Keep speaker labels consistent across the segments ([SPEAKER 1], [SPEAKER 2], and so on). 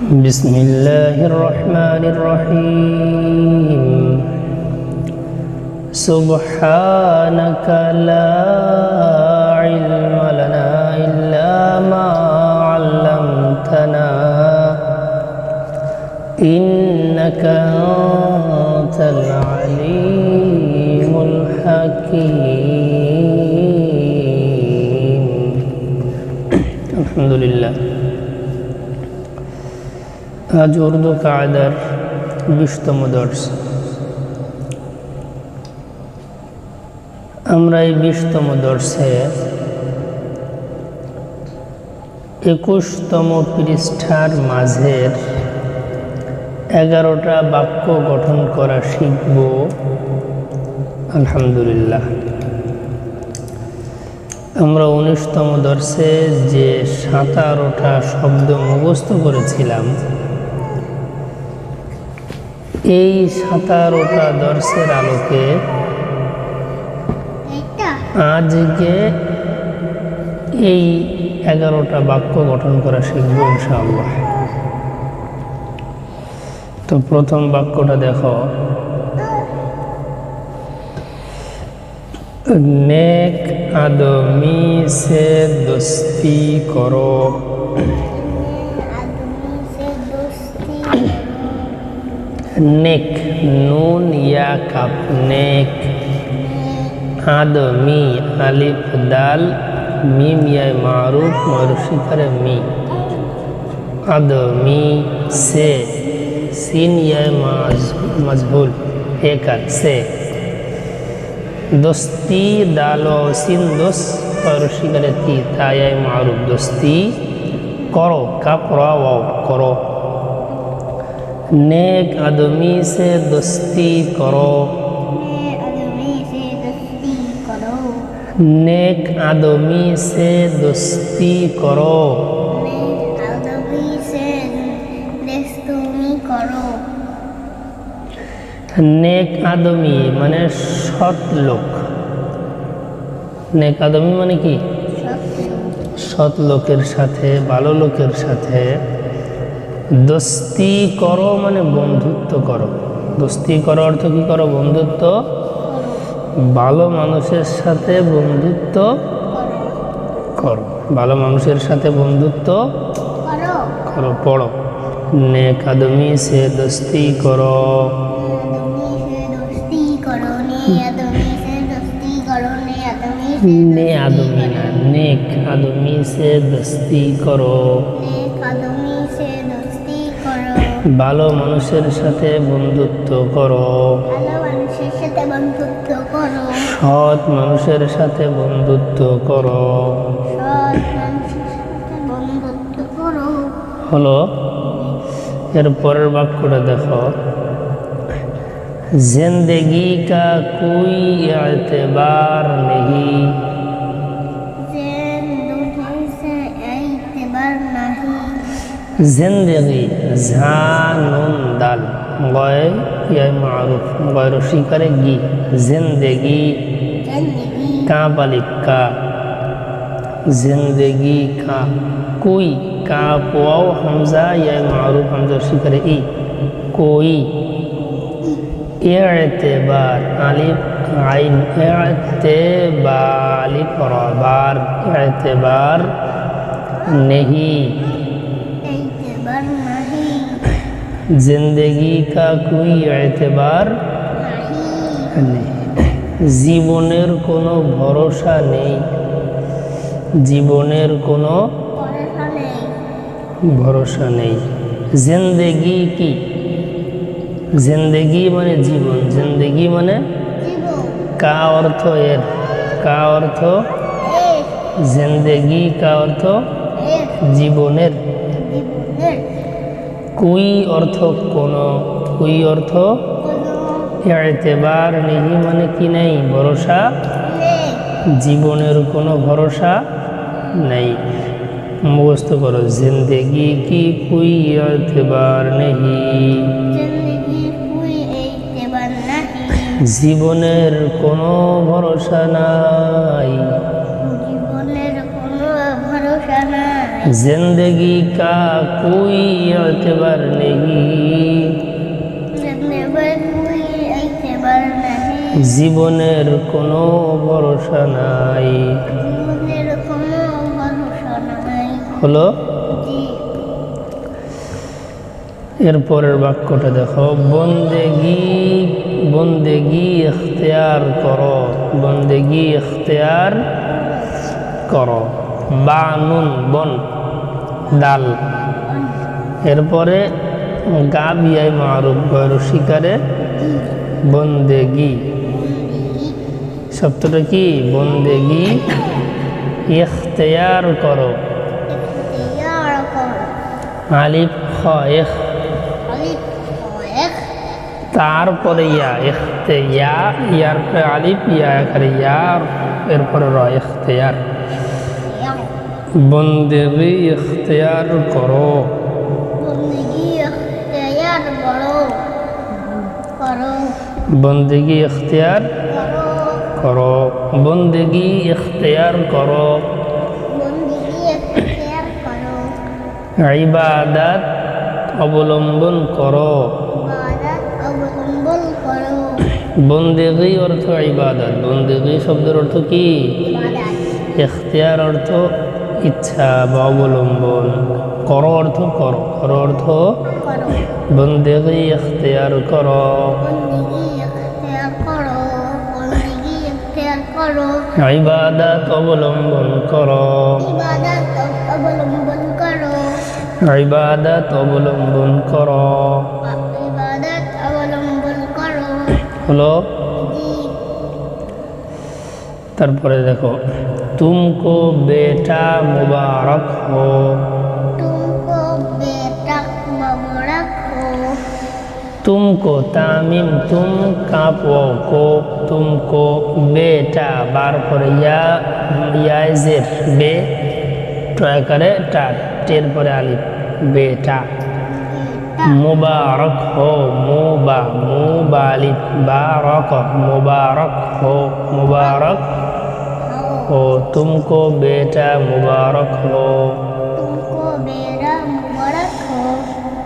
[SPEAKER 1] بسم الله الرحمن الرحيم. سبحانك لا علم لنا إلا ما علمتنا. إنك أنت العليم الحكيم. الحمد لله. আজ উর্দু কায়দার বিশতম দর্শ। আমরা এই বিশতম দর্শে একুশতম পৃষ্ঠার মাঝের এগারোটা বাক্য গঠন করা শিখব। আলহামদুলিল্লাহ। আমরা উনিশতম দর্শে যে সাতারোটা শব্দ মুখস্থ করেছিলাম এই সাতারোটা দর্শের আলোকে আজকে এই এগারোটা বাক্য গঠন করা শিখব ইনশাআল্লাহ। তো প্রথম বাক্যটা দেখো। নেক আদমি সে দোস্তি করো। नेक नून या कप नेक आदमी अलिफ दाल मीम या मारूफ मारूफी पर मी आदमी से सीन या मजबूल हेकर से दोस्ती दालो सिन दोस मारूफी पर ती था या मारूफ दोस्ती करो
[SPEAKER 2] कप रो करो
[SPEAKER 1] नेक आदमी से दोस्ती करो
[SPEAKER 2] मैं आदमी से दोस्ती करो
[SPEAKER 1] নেক আদমি মানে সৎ লোক নেক আদমি মানে কি
[SPEAKER 2] সত্য
[SPEAKER 1] সৎ লোকের সাথে ভালো লোকের সাথে দোস্তি করো মানে বন্ধুত্ব করো। দোস্তি করো অর্থ কী করো? বন্ধুত্ব ভালো মানুষের সাথে বন্ধুত্ব করো। ভালো মানুষের সাথে বন্ধুত্ব করো। পড়ো। নেক আদমি সে দোস্তি করো। নে আদমি না নেক আদমি সে দোস্তি করো। ভালো মানুষের সাথে বন্ধুত্ব করো। সৎ মানুষের সাথে বন্ধুত্ব করো। হলো এর পরের বাক্যটা দেখো।
[SPEAKER 2] জিন্দগি কা কুই এতবার নেই
[SPEAKER 1] ज़िंदगी झानुंदल गैर यह मरूफ गैर करेगी।
[SPEAKER 2] ज़िंदगी
[SPEAKER 1] का बलिक का, ज़िंदगी का कोई का पुआओ हमजा या यह हमजा हमजोशी करेगी। कोई एतबार आलिफ, आइन एतबार एतबार नहीं। জিন্দগি কা কই
[SPEAKER 2] এতেবার
[SPEAKER 1] নেই জীবনের কোনো ভরসা নেই জীবনের কোনো ভরসা নেই জিন্দেগি কি জিন্দগি মানে জীবন জিন্দগি মানে কা অর্থ এর কা অর্থ জিন্দগি কা অর্থ জীবনের কুই অর্থ কোনো কুই অর্থ এতেবার নেহি মানে কি নেই? ভরসা? জীবনের কোনো ভরসা নেই। মুখস্ত করো জিন্দেগি কি কুই এতেবার নেহি। জীবনের কোনো ভরসা নাই। जिंदगी का कोई एतबार नहीं
[SPEAKER 2] जिंदगी पर कोई एतबार नहीं
[SPEAKER 1] জীবনের কোনো ভরসা নাই
[SPEAKER 2] জীবনের কোনো ভরসা নাই
[SPEAKER 1] হলো
[SPEAKER 2] জি
[SPEAKER 1] এরপরের বাক্যটা দেখো বন্দেগি বন্দেগি ইখতিয়ার করো বন্দেগি ইখতিয়ার করো বা নুন বন ডাল। এরপরে গা বিয়াই মারুফ গরু শিকারে বন্দেগি। শব্দটা কি? বন্দেগি। ইখতেয়ার করো। আলিফ খ
[SPEAKER 2] এখ।
[SPEAKER 1] তারপরে ইয়া ইখতে ইয়া ইয়ার পরে আলিফ ইয়া এরপরে র
[SPEAKER 2] এখতেয়ার
[SPEAKER 1] বন্দেগি ইখতিয়ার করো।
[SPEAKER 2] বন্দিগি
[SPEAKER 1] ইখতিয়ার
[SPEAKER 2] করো।
[SPEAKER 1] বন্দেগি ইখতিয়ার করো। ইবাদাত অবলম্বন করো। বন্দেগি অর্থ ইবাদত। বন্দেগি শব্দের অর্থ কি? ইখতিয়ার অর্থ ইচ্ছা বা অবলম্বন। করো অর্থ করো করো অর্থ বন্দেগি ইখতিয়ার করো। ইবাদত অবলম্বন করো।
[SPEAKER 2] ইবাদত অবলম্বন করো।
[SPEAKER 1] হলো তারপরে দেখো তুমকো বেটা মুবারক হো
[SPEAKER 2] तुमको बेटा मुबारक हो
[SPEAKER 1] तुमको तामिम तुम कापो को तुमको बेटा বার পরে ইয়া ইয়াজের বে টয় করে টা টের পরে আলিফ বেটা মুবারক হো মুবা মুবালিক বারক মুবারক হো মুবারক हो तुमको बेटा मुबारक हो
[SPEAKER 2] तुमको बेटा मुबारक हो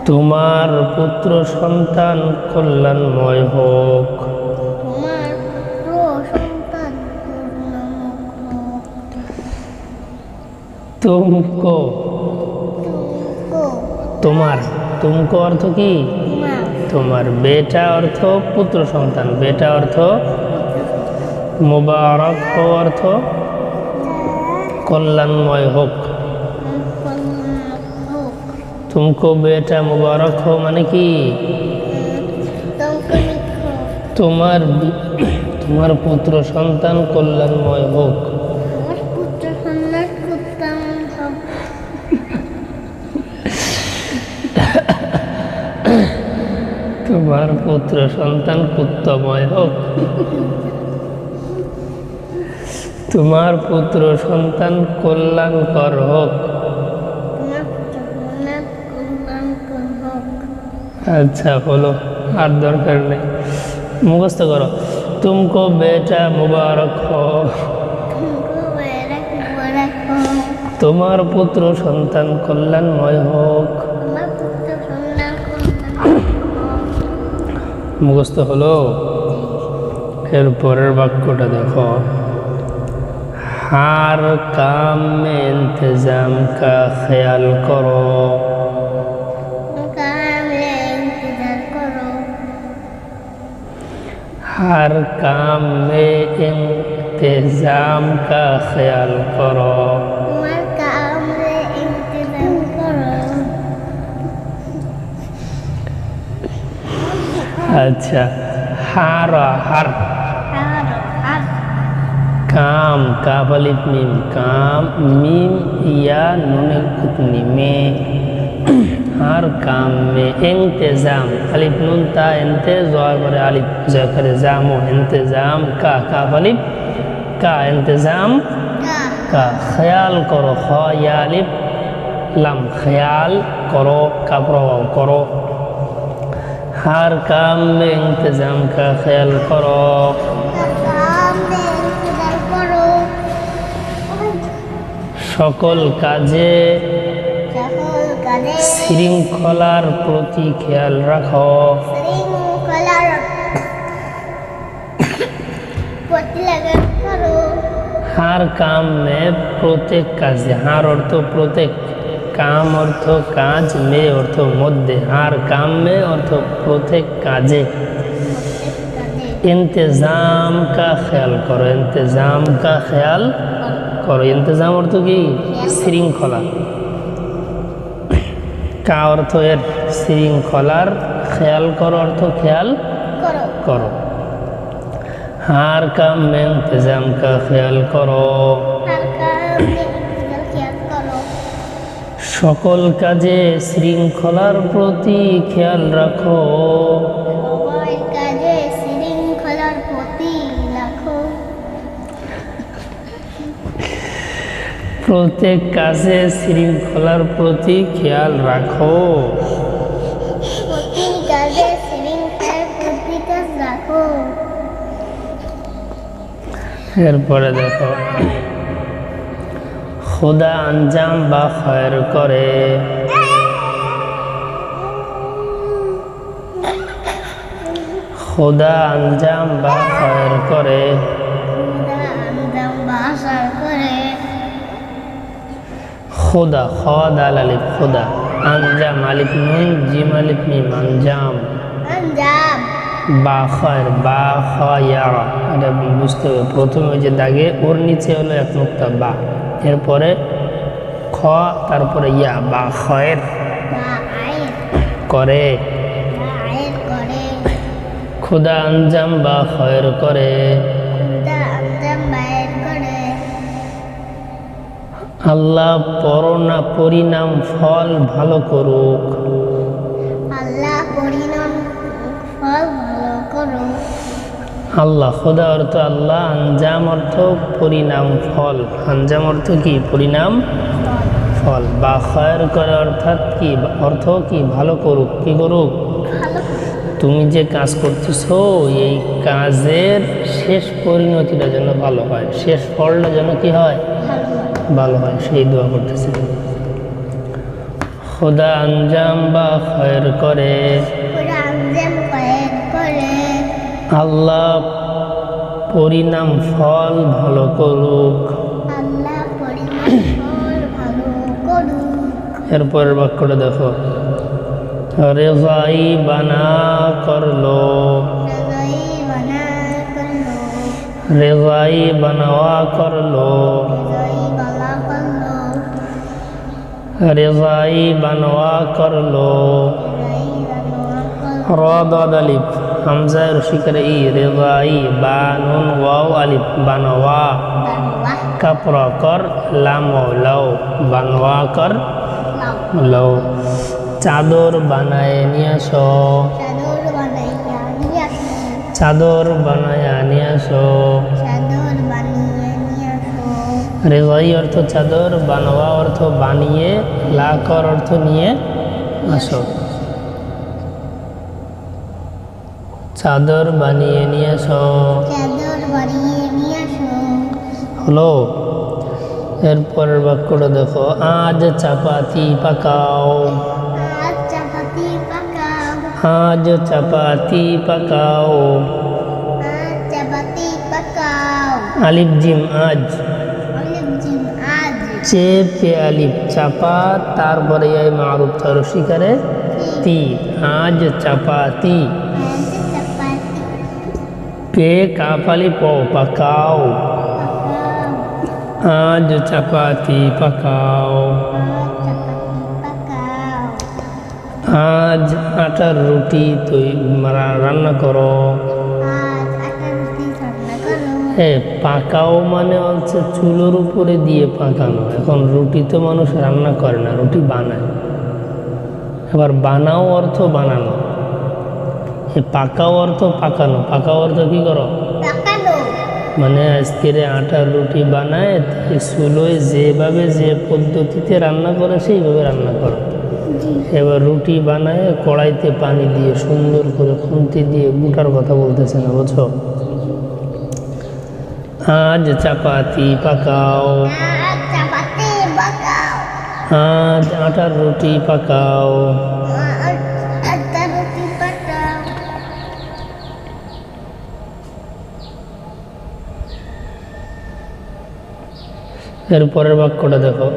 [SPEAKER 1] তোমার পুত্র সন্তান কল্যাণময় হোক
[SPEAKER 2] তোমার পুত্র সন্তান পূর্ণমুখ হোক
[SPEAKER 1] তুমকো
[SPEAKER 2] তুমকো
[SPEAKER 1] তোমার তুমকো অর্থ কি
[SPEAKER 2] তোমার
[SPEAKER 1] তোমার বেটা অর্থ পুত্র সন্তান বেটা অর্থ মুবারক হো অর্থ কল্যাণময় হোক। তুমকো বেটা মুবারক হো মানে কি? তোমার তোমার পুত্র সন্তান কল্যাণময় হোক। তোমার পুত্র সন্তান পুত্রময় হোক। তোমার পুত্র সন্তান কল্যাণকর হোক। আচ্ছা হলো আর দরকার নেই। মুখস্থ করো। তুমকো বেটা মুবারক তোমার পুত্র সন্তান কল্যাণময় হোক। মুখস্থ হলো? এর পরের বাক্যটা দেখো। हर काम में इंतज़ाम
[SPEAKER 2] का ख्याल करो।
[SPEAKER 1] हर काम में इंतज़ाम का ख्याल करो। अच्छा हर हर।
[SPEAKER 2] हर। কাম
[SPEAKER 1] কাফ আলিফ মিম কাম মিম ইয়া নুনে কুতনি মে। আর কাম মে ইন্তেজাম। আলিফ নুন তা এনতে জয় করে আলিফ জয় করে জাম। ও ইন্তেজাম কা কাফ আলিফ
[SPEAKER 2] কা
[SPEAKER 1] ইন্তেজাম কা। খেয়াল করো, খ ইয়া আলিফ লাম। খেয়াল করো কাপড় করো। হার কাম মে ইন্তেজাম
[SPEAKER 2] কা খেয়াল করো।
[SPEAKER 1] সকল কাজে শৃঙ্খলার প্রতি খেয়াল রাখো। হার কাম মে প্রত্যেক কাজে, হার অর্থ প্রত্যেক কাম অর্থ কাজ, মে অর্থ মধ্যে, হার কাম মে অর্থ প্রত্যেক কাজে।
[SPEAKER 2] প্রত্যেক কাজে
[SPEAKER 1] ইন্তজাম কা খেয়াল করো, ইন্তজাম কা খেয়াল করো ইন্তজাম অর্থ কি? শৃঙ্খলা। কা অর্থ এর? শৃঙ্খলার খেয়াল করো অর্থ খেয়াল
[SPEAKER 2] করো।
[SPEAKER 1] হার কাম ইন্তজাম কা খেয়াল করো। সকল কাজে শৃঙ্খলার প্রতি খেয়াল রাখো। প্রত্যেক কাজে শৃঙ্খলার প্রতি খেয়াল রাখো। এরপরে দেখো খোদা আঞ্জাম বা খয়ের করে। খোদা আঞ্জাম বা খয়ের করে।
[SPEAKER 2] খোদা
[SPEAKER 1] খদ আল আলিফ খোদা। আঞ্জাম আলিফ নুন জিম আলিফ মিম আঞ্জাম
[SPEAKER 2] আঞ্জাম
[SPEAKER 1] বা খয়ের বা খয়া এটা বুঝতে হবে। প্রথমে ওই যে দাগে ওর নিচে হলো এক নুক্তা বা। এরপরে খ তারপরে ইয়া বা খয়ের। করে। খুদা আঞ্জাম বা খয়ের করে। আল্লাহ পরনা পরিণাম ফল ভালো করুক।
[SPEAKER 2] আল্লাহ পরিণাম ফল ভালো করো
[SPEAKER 1] আল্লাহ খোদা অর্থ আল্লাহ আঞ্জাম অর্থ পরিণাম ফল। আঞ্জাম অর্থ কি? পরিণাম ফল। বা খয়ের করে অর্থাৎ কি? অর্থ কি? ভালো করুক। কি করুক। তুমি যে কাজ করতেছো এই কাজের শেষ পরিণতিটা যেন ভালো হয়। শেষ ফলটা যেন কি হয়?
[SPEAKER 2] ভালো
[SPEAKER 1] হয় সেই দোয়া করতেছে। খোদা আঞ্জাম বা খয়ের করে। আল্লাহ পরিণাম ফল ভালো করুক। এরপরের বাক্যটা দেখো। রেজাই বানা করল। রেজাই বানাওয়া করল। রেজাই বানোয়া করল। আলিফ হামজা রশিকার ই রেজাই বা নুন ওয়াও আলিফ বানোয়া। কাপড় কর লাম লও বানোয়া কর
[SPEAKER 2] লাও।
[SPEAKER 1] চাদর বানায় নিয়ে আসো।
[SPEAKER 2] চাদর
[SPEAKER 1] বানায় নিয়ে আসো। রেজাই অর্থ চাদর বানোয়া অর্থ বানিয়ে লাকর অর্থ নিয়ে আসো। চাদর বানিয়ে নিয়ে আসো। হলো এরপরের বাক্যটা দেখো আজ চাপাতি পাকাও।
[SPEAKER 2] আজ চাপাতি পাকাও।
[SPEAKER 1] আলিফ জিম আজ। চেপে আলিফ চাপা, তারপরে এই মারুফ তার শিকারে। তি, আজ চাপাতি পে কাপালি পাকাও। আজ চাপাতি পাকাও।
[SPEAKER 2] আজ
[SPEAKER 1] আটার রুটি তৈ রা- রান্না করো। হ্যাঁ পাকাও মানে হচ্ছে চুলোর উপরে দিয়ে পাকানো। এখন রুটি তো মানুষ রান্না করে না রুটি বানায়। এবার বানাও অর্থ বানানো। পাকাও অর্থ পাকানো। পাকাও অর্থ কি করো? মানে আজকের আটার রুটি বানায় চুলোয় যেভাবে যে পদ্ধতিতে রান্না করে সেইভাবে রান্না করো। এবার রুটি বানায় কড়াইতে পানি দিয়ে সুন্দর করে খুন্তি দিয়ে গুটার কথা বলতেছে না বুঝছ? আজ চাপাতি পাকাও
[SPEAKER 2] আজ চাপাতি পাকাও
[SPEAKER 1] আজ আটার রুটি পাকাও
[SPEAKER 2] আটা রুটি পাকাও
[SPEAKER 1] এর পরের বাক্যটা দেখো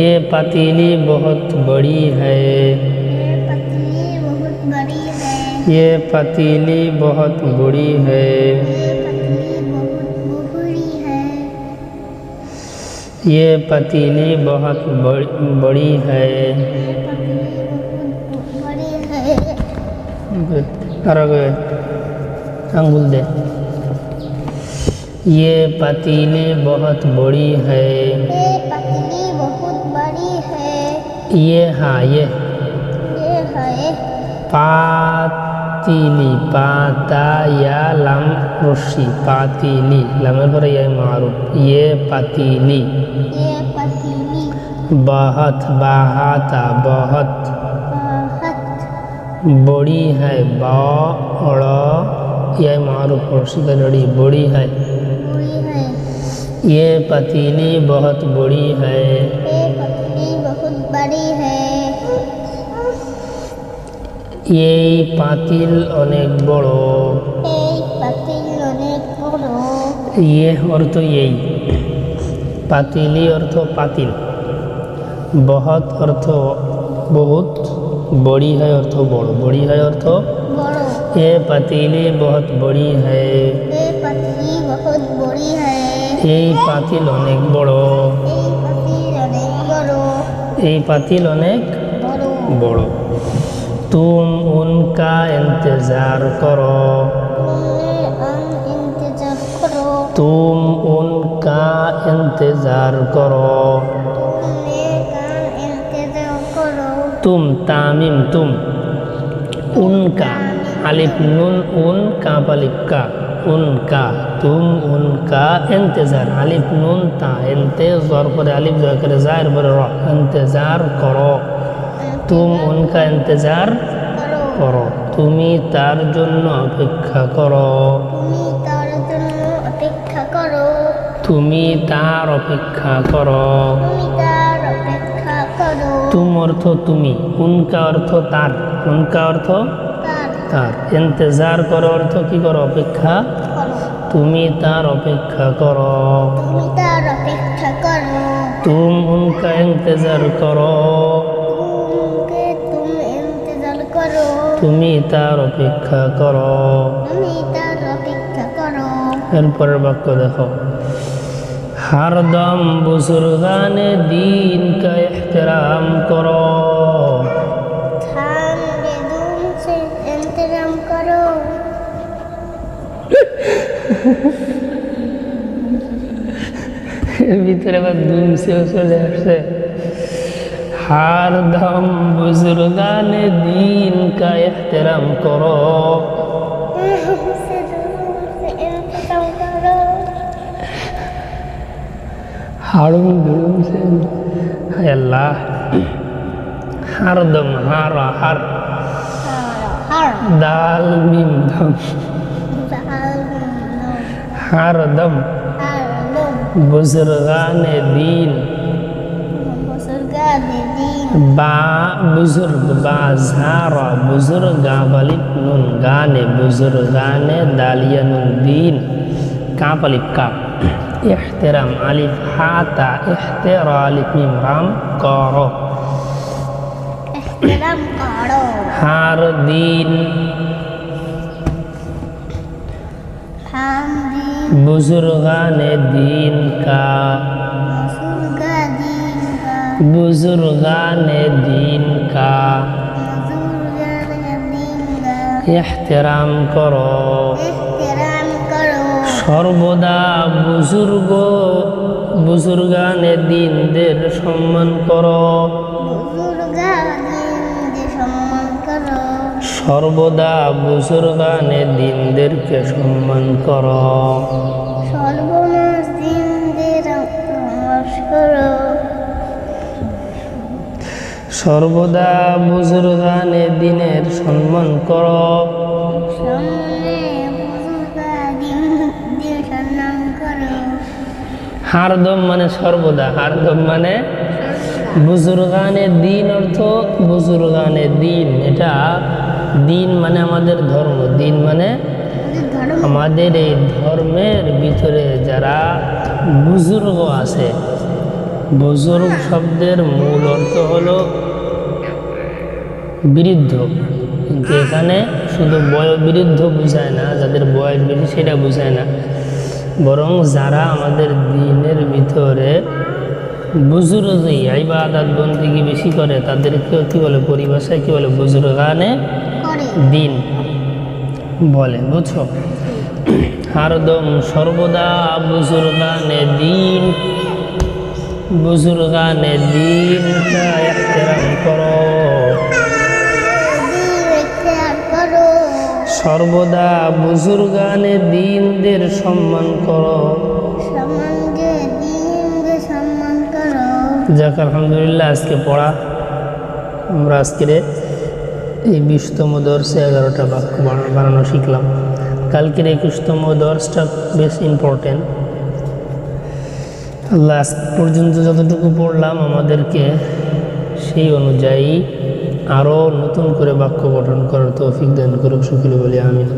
[SPEAKER 1] এ পাতিলি বহুত বড়ি হ্যায়
[SPEAKER 2] ये पतली बहुत बड़ी है
[SPEAKER 1] ये पतीली बहुत बड़ी बड़ी है
[SPEAKER 2] ये पतीली बहुत बड़,
[SPEAKER 1] बड़ी है। अंगुल दे। ये पतीली बहुत बड़ी है
[SPEAKER 2] ये पतीली बहुत बड़ी है।
[SPEAKER 1] ये हाँ ये।
[SPEAKER 2] ये है।
[SPEAKER 1] पात പാത്തിനി പാതയ ലം ഋഷി പാത്തിനി ലങ്ങൾ പറയായി
[SPEAKER 2] മാറും ഏ
[SPEAKER 1] പത്തിനി ബഹത് ബഹാത
[SPEAKER 2] ബഹത്
[SPEAKER 1] बड़ी है बड़ा यह मारूफ रोशी का लड़ी बड़ी है ये पतीली बहुत बड़ी है এই পাতিল অনেক বড়। ইয়ে অর্থ এই। পাতিলি অর্থ পাতিল। বহৎ অর্থ বহুত বড়ি হয় অর্থ বড়। বড়ি হয় অর্থ এ পাতিলি বহত বড়ি হয়। এই পাতিল অনেক বড়।
[SPEAKER 2] এই পাতিল অনেক বড়।
[SPEAKER 1] তুম উনকা ইন্তজার করো। তুম উনকা ইন্তজার করো। তুম তামিম, তুম উনকা, আলিফ নুন, উন, কাপ কা, উনকা, তুম উনকা ইন্তজার, আলিফ নুন তা ইন্তজার করে, আলিফ জয় করে, জায়ের পরে র, ইন্তজার করো। তুম উনকা ইন্তজার করো। তুমি তার জন্য অপেক্ষা করো।
[SPEAKER 2] তুমি তার অপেক্ষা করো।
[SPEAKER 1] তুমি অর্থ তুমি উনকা অর্থ তার উনকা অর্থ
[SPEAKER 2] তার।
[SPEAKER 1] তার। ইন্তজার করো অর্থ কি করো? অপেক্ষা তুমি তার অপেক্ষা করো।
[SPEAKER 2] তুমি তার অপেক্ষা করো।
[SPEAKER 1] তুম উনকা ইন্তজার করো।
[SPEAKER 2] তুমি
[SPEAKER 1] তার অপেক্ষা কর।
[SPEAKER 2] তুমি তার অপেক্ষা
[SPEAKER 1] এরপরের বাক্য দেখো।
[SPEAKER 2] হারদম বুজুর্গানে দিন কা কর।
[SPEAKER 1] ভিতরে আবার দুমসেও চলে আসছে।
[SPEAKER 2] ہر دم بزرگان
[SPEAKER 1] دین کا احترام کرو ہاروں دھوم سے اللہ
[SPEAKER 2] ہر
[SPEAKER 1] دم ہر ہر
[SPEAKER 2] دال
[SPEAKER 1] میم
[SPEAKER 2] دم ہر
[SPEAKER 1] دم بزرگان
[SPEAKER 2] دین দিদিন
[SPEAKER 1] बा बुजुर्ग बाजारा बुजुर्गा बलिप नुन गाने बुजुर्गाने दालिया नुन दीन काप अलिफ का इहतराम अलिफ हाता इहतरा अलिफ मिम राम करो
[SPEAKER 2] এহতরাম করো
[SPEAKER 1] हार दीन
[SPEAKER 2] হাম দিন
[SPEAKER 1] बुजुर्गाने दीन का
[SPEAKER 2] মুসলগা দিন কা
[SPEAKER 1] बुजुर्गाने दीन का
[SPEAKER 2] মুসলগা দিন কা
[SPEAKER 1] इहतराम करो
[SPEAKER 2] এহতরাম করো
[SPEAKER 1] সর্বদা বুজুর্গ বুজুর্গানে দিনদের সম্মান করো
[SPEAKER 2] বুজুর্গা দিনকে সম্মান করো
[SPEAKER 1] সর্বদা বুজুর্গানে দিনদেরকে সম্মান করো সর্বদা বুজুর্গানে দিনের সম্মান করো। হারদম মানে সর্বদা, হারদম মানে বুজুর্গানের দিন অর্থ বুজুর্গানের দিন। এটা দিন মানে আমাদের ধর্ম, দিন মানে
[SPEAKER 2] আমাদের
[SPEAKER 1] এই ধর্মের ভিতরে যারা বুজুর্গ আছে। বুজুর্গ শব্দের মূল অর্থ হলো বৃদ্ধ কিন্তু এখানে শুধু বয়োবৃদ্ধ বোঝায় না যাদের বয়স বেশি সেটা বোঝায় না। বরং যারা আমাদের দিনের ভিতরে বুজুর্গই ইবাদত বন্দিগি বেশি করে তাদেরকেও কী বলে পরিভাষায় কী বলে বুজুর্গানে দিন বলে বুঝছ? হরদম সর্বদা বুজুর্গানে দিন। বুজুর্গানে দিন কা এহতেরাম করো। সর্বদা বুজুর্গানে দিনদের সম্মান করো। যাক আলহামদুলিল্লাহ আজকে পড়া। আমরা আজকের এই বিশতম দর্শে এগারোটা বাক্য বানানো শিখলাম। কালকের একুশতম দর্শটা বেশ ইম্পর্টেন্ট লাস্ট পর্যন্ত যতটুকু পড়লাম আমাদেরকে সেই অনুযায়ী আরও নতুন করে বাক্য গঠন করার তৌফিক দান করুক শুকিল বলে আমিন।